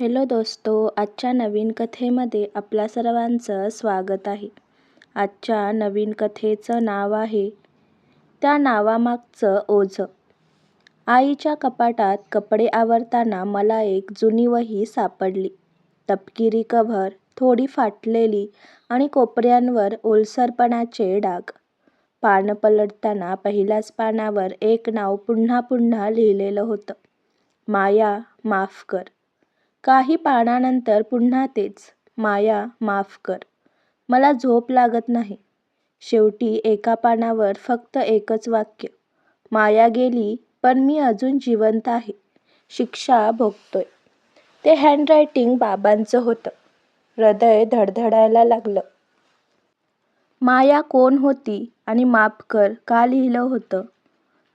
Hello दोस्तो आजच्या नवीन कथेमध्ये आपल्या सर्वांचं स्वागत आहे. आजच्या नवीन कथेचं नाव आहे त्या नावामागचं ओझं. आईच्या कपाटात कपडे आवरताना मला एक जुनी वही सापडली. तपकिरी कव्हर थोडी फाटलेली आणि कोपऱ्यांवर ओलसरपणाचे डाग. पानं पलटताना पहिल्याच पानावर एक नाव पुन्हा पुन्हा लिहिलेलं होतं. माया माफ कर. काही पानानंतर पुन्हा तेच. माया माफ कर. मला झोप लागत नाही. शेवटी एका पानावर फक्त एकच वाक्य. माया गेली पण मी अजून जिवंत आहे. शिक्षा भोगतोय. ते हँडरायटिंग बाबांचं होतं. हृदय धडधडायला लागलं. माया कोण होती आणि माफ कर का लिहिलं होतं?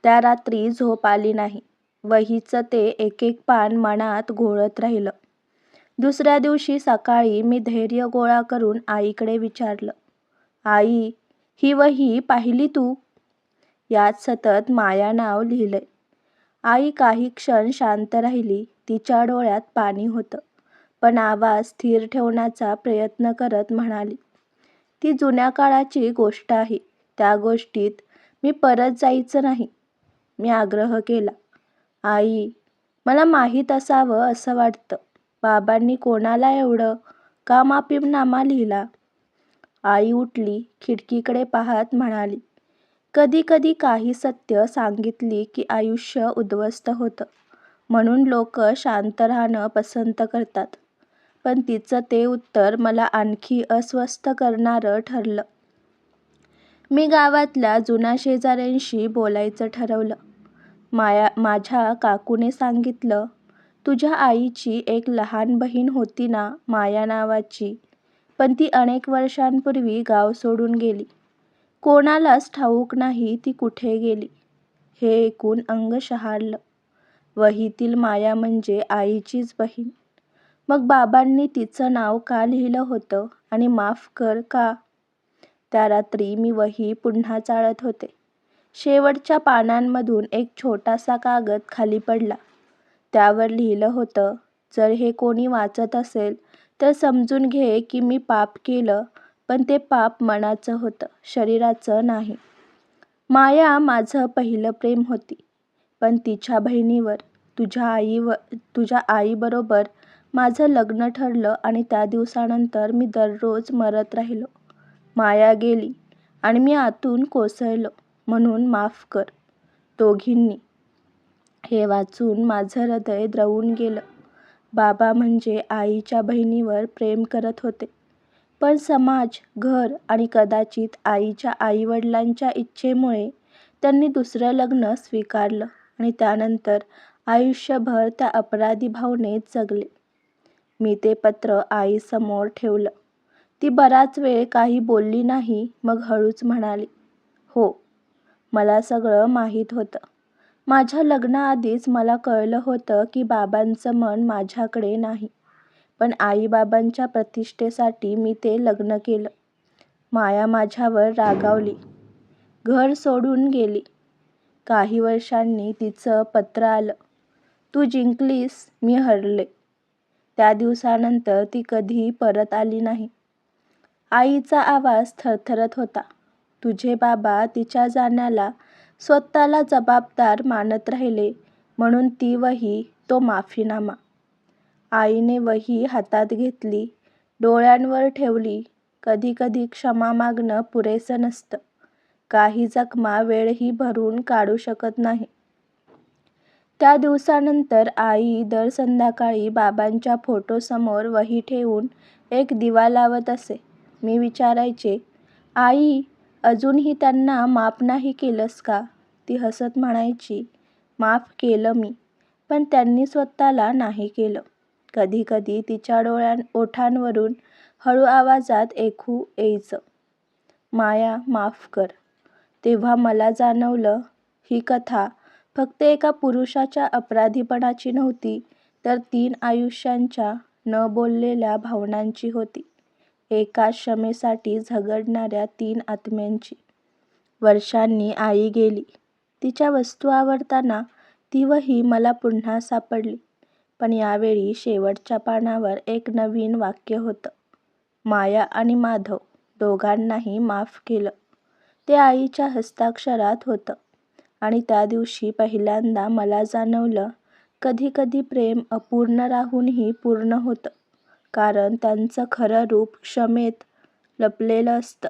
त्या रात्री झोप आली नाही. वहीचं ते एक एक पान मनात घोळत राहिलं. दुसऱ्या दिवशी सकाळी मी धैर्य गोळा करून आईकडे विचारलं आई ही वही पाहिली तू? यात सतत माया नाव लिहिलंय. आई काही क्षण शांत राहिली तिच्या डोळ्यात पाणी होतं पण आवाज स्थिर ठेवण्याचा प्रयत्न करत म्हणाली ती जुन्या काळाची गोष्ट आहे त्या गोष्टीत मी परत जायचं नाही. मी आग्रह केला आई मला माहीत असावं असं वाटतं. बाबांनी कोणाला एवढं का माफीनामा लिहिला? आई उठली खिडकीकडे पाहत म्हणाली कधी कधी काही सत्य सांगितली की आयुष्य उद्ध्वस्त होतं. म्हणून लोक शांत राहणं पसंत करतात. पण तिचं ते उत्तर मला आणखी अस्वस्थ करणारं ठरलं. मी गावातल्या जुन्या शेजाऱ्यांशी बोलायचं ठरवलं. माया माझ्या काकूने सांगितलं तुझ्या आईची एक लहान बहीण होती ना माया नावाची. पण ती अनेक वर्षांपूर्वी गाव सोडून गेली. कोणालाच ठाऊक नाही ती कुठे गेली. हे ऐकून अंग शहारलं वहीतील माया म्हणजे आईचीच बहीण. मग बाबांनी तिचं नाव का लिहिलं होतं आणि माफ कर का? त्या रात्री मी वही पुन्हा चाळत होते. शेवटच्या पानांमधून एक छोटासा कागद खाली पडला. त्यावर लिहिलं होतं. जर हे कोणी वाचत असेल तर समजून घे की मी पाप केलं पण ते पाप मनाचं होतं शरीराचं नाही. माया माझं पहिलं प्रेम होती पण तिच्या बहिणीवर तुझ्या आईवर तुझ्या आईबरोबर माझं लग्न ठरलं आणि त्या दिवसानंतर मी दररोज मरत राहिलो. माया गेली आणि मी आतून कोसळलो म्हणून माफ कर दोघींनी. हे वाचून माझं हृदय द्रवून गेलं. बाबा म्हणजे आईच्या बहिणीवर प्रेम करत होते. पण समाज घर आणि कदाचित आईच्या आईवडिलांच्या इच्छेमुळे त्यांनी दुसरं लग्न स्वीकारलं आणि त्यानंतर आयुष्यभर त्या अपराधी भावनेत जगले. मी ते पत्र आईसमोर ठेवलं. ती बराच वेळ काही बोलली नाही मग हळूच म्हणाली हो मला सगळं माहीत होतं. माझ्या लग्नाआधीच मला कळलं होतं की बाबांचं मन माझ्याकडे नाही. पण आईबाबांच्या प्रतिष्ठेसाठी मी ते लग्न केलं. माया माझ्यावर रागावली. घर सोडून गेली. काही वर्षांनी तिचं पत्र आलं. तू जिंकलीस मी हरले. त्या दिवसानंतर ती कधीही परत आली नाही. आईचा आवाज थरथरत होता. तुझे बाबा तिच्या जाण्याला स्वतःला जबाबदार मानत राहिले म्हणून ती वही तो माफीनामा. आईने वही हातात घेतली डोळ्यांवर ठेवली कधी कधी क्षमा मागणं पुरेसं नसतं. काही जखमा वेळही भरून काढू शकत नाही. त्या दिवसानंतर आई दर संध्याकाळी बाबांच्या फोटोसमोर वही ठेवून एक दिवा लावत असे. मी विचारायचे आई अजूनही त्यांना माफ नाही केलंस का? ती हसत म्हणायची माफ केलं मी पण त्यांनी स्वतःला नाही केलं. कधीकधी तिच्या डोळ्यां ओठांवरून हळू आवाजात ऐकू यायचं माया माफ कर. तेव्हा मला जाणवलं ही कथा फक्त एका पुरुषाच्या अपराधीपणाची नव्हती तर तीन आयुष्यांच्या न बोललेल्या भावनांची होती एका क्षमेसाठी झगडणाऱ्या तीन आत्म्यांची. वर्षांनी आई गेली तिच्या वस्तू आवरताना ती वही मला पुन्हा सापडली पण यावेळी शेवटच्या पानावर एक नवीन वाक्य होतं. माया आणि माधव दोघांनाही माफ केलं. ते आईच्या हस्ताक्षरात होतं. आणि त्या दिवशी पहिल्यांदा मला जाणवलं, कधी कधी प्रेम अपूर्ण राहूनही पूर्ण होतं. कारण त्याचं खरं रूप क्षमेत लपलेलं असतं.